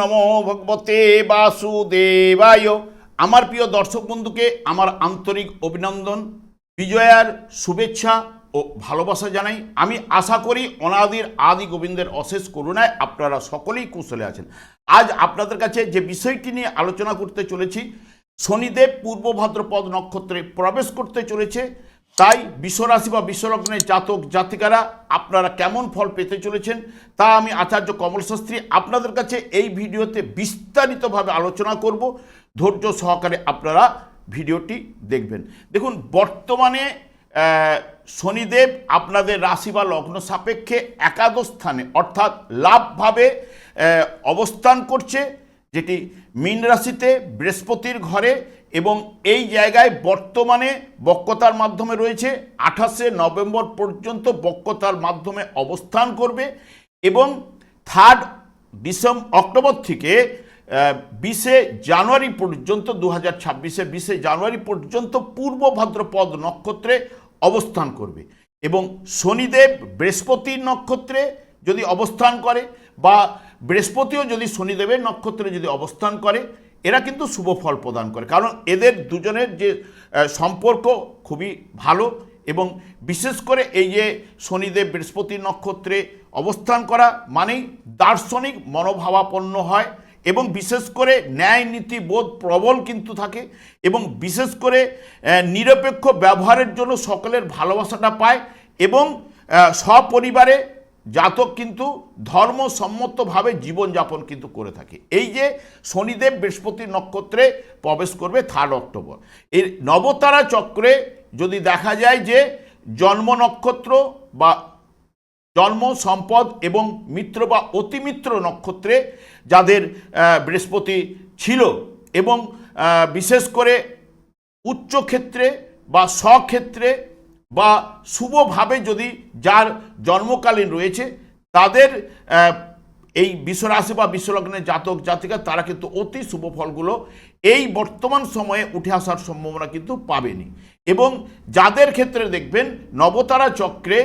নমো ভগবতে বাসুদেবায়। আমার প্রিয় দর্শক বন্ধুকে আমার আন্তরিক অভিনন্দন, বিজয়ার শুভেচ্ছা ও ভালোবাসা জানাই। আমি আশা করি অনাদির আদি গোবিন্দের অশেষ করুণায় আপনারা সকলেই কুশলে আছেন। আজ আপনাদের কাছে যে বিষয়টি নিয়ে আলোচনা করতে চলেছি, শনিদেব পূর্ব ভাদ্রপদ নক্ষত্রে প্রবেশ করতে চলেছে তাই বিশ্বরাশি বা বিশ্বলগ্নের জাতক, জাতিকারা আপনারা কেমন ফল পেতে চলেছেন তা আমি আচার্য কমল শাস্ত্রী আপনাদের কাছে এই ভিডিওতে বিস্তারিতভাবে আলোচনা করব। ধৈর্য সহকারে আপনারা ভিডিওটি দেখবেন। দেখুন, বর্তমানে শনিদেব আপনাদের রাশি বা লগ্ন সাপেক্ষে একাদশ স্থানে অর্থাৎ লাভভাবে অবস্থান করছে। যেটি মীন রাশিতে বৃহস্পতির ঘরে এবং এই জায়গায় বর্তমানে বক্রতার মাধ্যমে রয়েছে, আঠাশে নভেম্বর পর্যন্ত বক্রতার মাধ্যমে অবস্থান করবে এবং থার্ড ডিসেম্বর অক্টোবর থেকে বিশে জানুয়ারি পর্যন্ত দু হাজার ছাব্বিশে বিশে জানুয়ারি পর্যন্ত পূর্ব ভাদ্রপদ নক্ষত্রে অবস্থান করবে এবং শনিদেব বৃহস্পতির নক্ষত্রে যদি অবস্থান করে বা বৃহস্পতিও যদি শনিদেবের নক্ষত্রে যদি অবস্থান করে এরা কিন্তু শুভ ফল প্রদান করে। কারণ এদের দুজনের যে সম্পর্ক খুবই ভালো এবং বিশেষ করে এই যে শনিদেব বৃহস্পতি নক্ষত্রে অবস্থান করা মানেই দার্শনিক মনোভাবাপন্ন হয় এবং বিশেষ করে ন্যায় নীতি বোধ প্রবল কিন্তু থাকে এবং বিশেষ করে নিরপেক্ষ ব্যবহারের জন্য সকলের ভালোবাসাটা পায় এবং সপরিবারে জাতক কিন্তু ধর্মসম্মতভাবে জীবনযাপন কিন্তু করে থাকে। এই যে শনিদেব বৃহস্পতি নক্ষত্রে প্রবেশ করবে থার্ড অক্টোবর এর নবতারা চক্রে যদি দেখা যায় যে জন্ম নক্ষত্র বা জন্ম সম্পদ এবং মিত্র বা অতিমিত্র নক্ষত্রে যাদের বৃহস্পতি ছিল এবং বিশেষ করে উচ্চ ক্ষেত্রে বা স্বক্ষেত্রে বা শুভভাবে যদি যার জন্মকালীন রয়েছে তাদের এই বিশ্বরাশি বা বিশ্বলগ্নের জাতক জাতিকা তারা কিন্তু অতি শুভ ফলগুলো এই বর্তমান সময়ে উঠে আসার সম্ভাবনা কিন্তু পাবেনি। এবং যাদের ক্ষেত্রে দেখবেন নবতারা চক্রে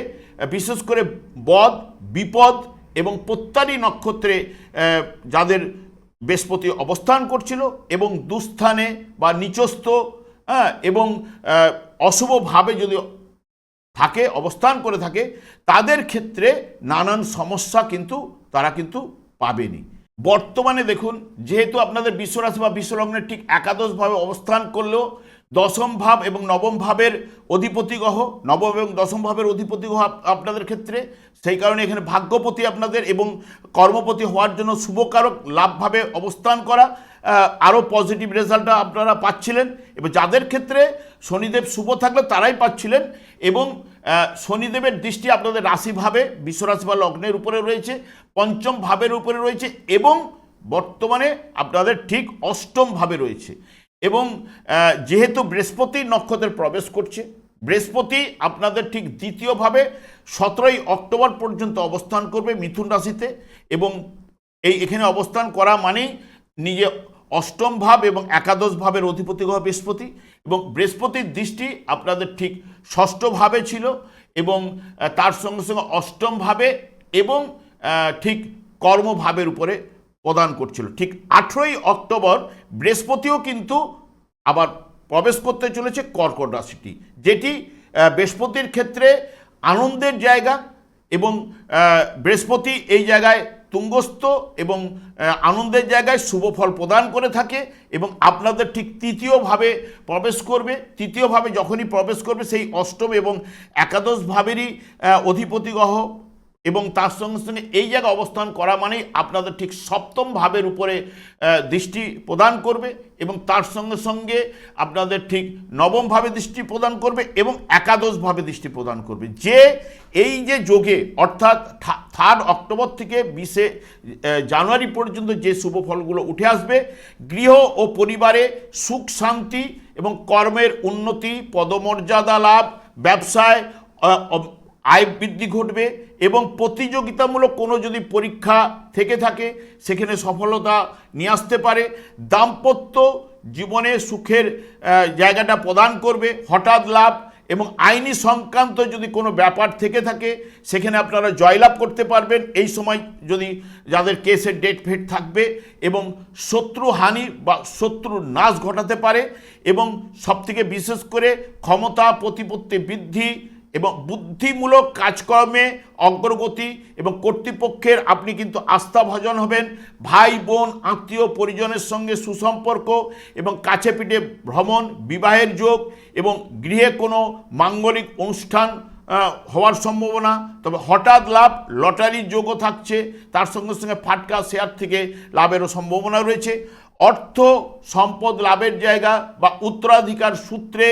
বিশেষ করে বদ বিপদ এবং প্রত্যারী নক্ষত্রে যাদের বৃহস্পতি অবস্থান করছিল এবং দুস্থানে বা নিচস্থ হ্যাঁ, এবং অশুভভাবে যদি থাকে, অবস্থান করে থাকে, তাদের ক্ষেত্রে নানান সমস্যা কিন্তু তারা কিন্তু পাবেনি। বর্তমানে দেখুন, যেহেতু আপনাদের বিশ্বরাশি বা বিশ্বলগ্নের ঠিক একাদশভাবে অবস্থান করলেও দশম ভাব এবং নবম ভাবের অধিপতি গ্রহ, নবম এবং দশম ভাবের অধিপতি গ্রহ আপনাদের ক্ষেত্রে সেই কারণে এখানে ভাগ্যপতি আপনাদের এবং কর্মপতি হওয়ার জন্য শুভকারক লাভভাবে অবস্থান করা আরও পজিটিভ রেজাল্টটা আপনারা পাচ্ছিলেন। এবং যাদের ক্ষেত্রে শনিদেব শুভ থাকলে তারাই পাচ্ছিলেন। এবং শনিদেবের দৃষ্টি আপনাদের রাশিভাবে বিশ্বরাশি বা লগ্নের উপরে রয়েছে, পঞ্চম ভাবের উপরে রয়েছে এবং বর্তমানে আপনাদের ঠিক অষ্টম ভাবে রয়েছে। এবং যেহেতু বৃহস্পতি নক্ষত্রে প্রবেশ করছে, বৃহস্পতি আপনাদের ঠিক দ্বিতীয়ভাবে সতেরোই অক্টোবর পর্যন্ত অবস্থান করবে মিথুন রাশিতে। এবং এই এখানে অবস্থান করা মানেই নিজে অষ্টম ভাব এবং একাদশ ভাবের অধিপতি গ্রহ বৃহস্পতি এবং বৃহস্পতির দৃষ্টি আপনাদের ঠিক ষষ্ঠ ভাবে ছিল এবং তার সঙ্গে সঙ্গে অষ্টম ভাবে এবং ঠিক কর্মভাবের উপরে প্রদান করছিল। ঠিক আঠেরোই অক্টোবর বৃহস্পতিও কিন্তু আবার প্রবেশ করতে চলেছে কর্কট রাশিটি, যেটি বৃহস্পতির ক্ষেত্রে আনন্দের জায়গা এবং বৃহস্পতি এই জায়গায় তুঙ্গস্থ এবং আনন্দের জায়গায় শুভ ফল প্রদান করে থাকে এবং আপনাদের ঠিক তৃতীয়ভাবে প্রবেশ করবে। তৃতীয়ভাবে যখনই প্রবেশ করবে সেই অষ্টম এবং একাদশ ভাবেরই অধিপতি গ্রহ এবং তার সঙ্গে সঙ্গে এই জায়গায় অবস্থান করা মানেই আপনাদের ঠিক সপ্তম ভাবের উপরে দৃষ্টি প্রদান করবে এবং তার সঙ্গে সঙ্গে আপনাদের ঠিক নবম ভাবে দৃষ্টি প্রদান করবে এবং একাদশভাবে দৃষ্টি প্রদান করবে। যে এই যে যোগে, অর্থাৎ থার্ড অক্টোবর থেকে বিশে জানুয়ারি পর্যন্ত যে শুভ ফলগুলো উঠে আসবে, গৃহ ও পরিবারে সুখ, শান্তি এবং কর্মের উন্নতি, পদমর্যাদা লাভ, ব্যবসায় আয় বৃদ্ধি ঘটবে এবং প্রতিযোগিতামূলক কোনো যদি পরীক্ষা থেকে থাকে, সেখানে সফলতা নিয়ে আসতে পারে। দাম্পত্য জীবনে সুখের জায়গাটা প্রদান করবে, হঠাৎ লাভ এবং আইনি সংক্রান্ত যদি কোনো ব্যাপার থেকে থাকে, সেখানে আপনারা জয়লাভ করতে পারবেন। এই সময় যদি যাদের কেসের ডেট ফেট থাকবে এবং শত্রু হানি বা শত্রুর নাশ ঘটাতে পারে এবং সবথেকে বিশেষ করে ক্ষমতা, প্রতিপত্তি বৃদ্ধি এবং বুদ্ধিমূলক কাজকর্মে অগ্রগতি এবং কর্তৃপক্ষের আপনি কিন্তু আস্থাভাজন হবেন। ভাই, বোন, আত্মীয়, পরিজনের সঙ্গে সুসম্পর্ক এবং কাছে পিঠে ভ্রমণ, বিবাহের যোগ এবং গৃহে কোনো মাঙ্গলিক অনুষ্ঠান হওয়ার সম্ভাবনা। তবে হঠাৎ লাভ, লটারির যোগও থাকছে। তার সঙ্গে সঙ্গে ফাটকা, শেয়ার থেকে লাভেরও সম্ভাবনা রয়েছে। অর্থ সম্পদ লাভের জায়গা বা উত্তরাধিকার সূত্রে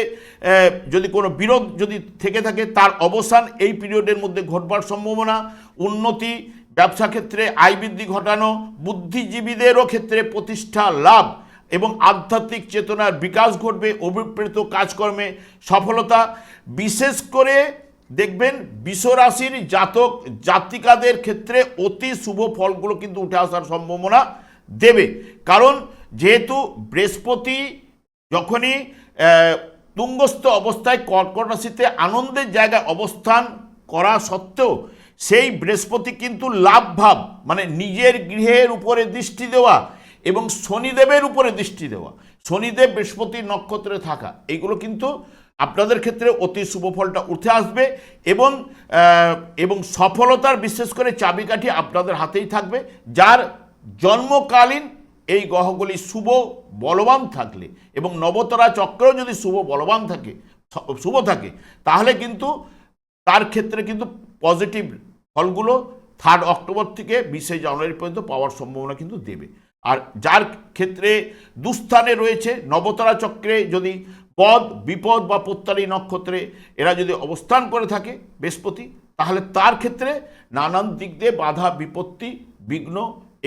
যদি কোনো বিরোধ যদি থেকে থাকে, তার অবসান এই পিরিয়ডের মধ্যে ঘটবার সম্ভাবনা। উন্নতি, ব্যবসা ক্ষেত্রে আয় বৃদ্ধি ঘটানো, বুদ্ধিজীবীদেরও ক্ষেত্রে প্রতিষ্ঠা লাভ এবং আধ্যাত্মিক চেতনার বিকাশ ঘটবে, অভিপ্রেত কাজকর্মে সফলতা। বিশেষ করে দেখবেন, বিশ্বরাশির জাতক জাতিকাদের ক্ষেত্রে অতি শুভ ফলগুলো কিন্তু উঠে আসার সম্ভাবনা দেবে। কারণ যেহেতু বৃহস্পতি যখনই তুঙ্গস্থ অবস্থায় কর্কট রাশিতে আনন্দের জায়গায় অবস্থান করা সত্ত্বেও সেই বৃহস্পতি কিন্তু লাভ ভাব মানে নিজের গৃহের উপরে দৃষ্টি দেওয়া এবং শনিদেবের উপরে দৃষ্টি দেওয়া, শনিদেব বৃহস্পতি নক্ষত্রে থাকা এইগুলো কিন্তু আপনাদের ক্ষেত্রে অতি শুভ ফলটা উঠে আসবে এবং এবং সফলতার বিশেষ করে চাবিকাঠি আপনাদের হাতেই থাকবে, যার জন্মকালীন এই গ্রহগুলি শুভ বলবান থাকলে এবং নবতরা চক্রেও যদি শুভ বলবান থাকে, শুভ থাকে, তাহলে কিন্তু তার ক্ষেত্রে কিন্তু পজিটিভ ফলগুলো থার্ড অক্টোবর থেকে বিশে জানুয়ারি পর্যন্ত পাওয়ার সম্ভাবনা কিন্তু দেবে। আর যার ক্ষেত্রে দুস্থানে রয়েছে, নবতারা চক্রে যদি পদ, বিপদ বা প্রত্যারী নক্ষত্রে এরা যদি অবস্থান করে থাকে বৃহস্পতি, তাহলে তার ক্ষেত্রে নানান দিক দিয়ে বাধা, বিপত্তি, বিঘ্ন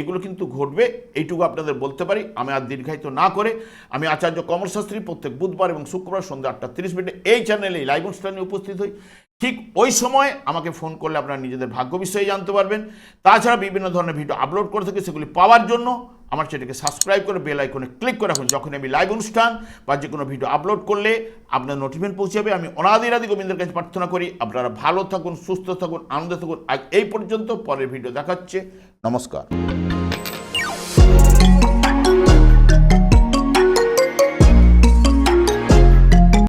এগুলো কিন্তু ঘটবে, এইটুকু আপনাদের বলতে পারি। আমি আর দীর্ঘায়িত না করে, আমি আচার্য কমরশাস্ত্রী প্রত্যেক বুধবার এবং শুক্রবার সন্ধ্যা আটটা তিরিশ মিনিটে এই চ্যানেলে লাইভ অনুষ্ঠানে উপস্থিত হই। ঠিক ওই সময় আমাকে ফোন করলে আপনারা নিজেদের ভাগ্য বিষয়ে জানতে পারবেন। তাছাড়া বিভিন্ন ধরনের ভিডিও আপলোড করে থাকি, সেগুলি পাওয়ার জন্য আমার চ্যানেলকে সাবস্ক্রাইব করে বেল আইকনে ক্লিক করে রাখুন। যখন আমি লাইভ অনুষ্ঠান বা যে কোনো ভিডিও আপলোড করলে আপনার নোটিফিকেশন পৌঁছে যাবে। আমি অনাদিরাদি গোবিন্দের কাছে প্রার্থনা করি, আপনারা ভালো থাকুন, সুস্থ থাকুন, আনন্দে থাকুন। আজ এই পর্যন্ত পরের ভিডিও দেখাচ্ছে। নমস্কার।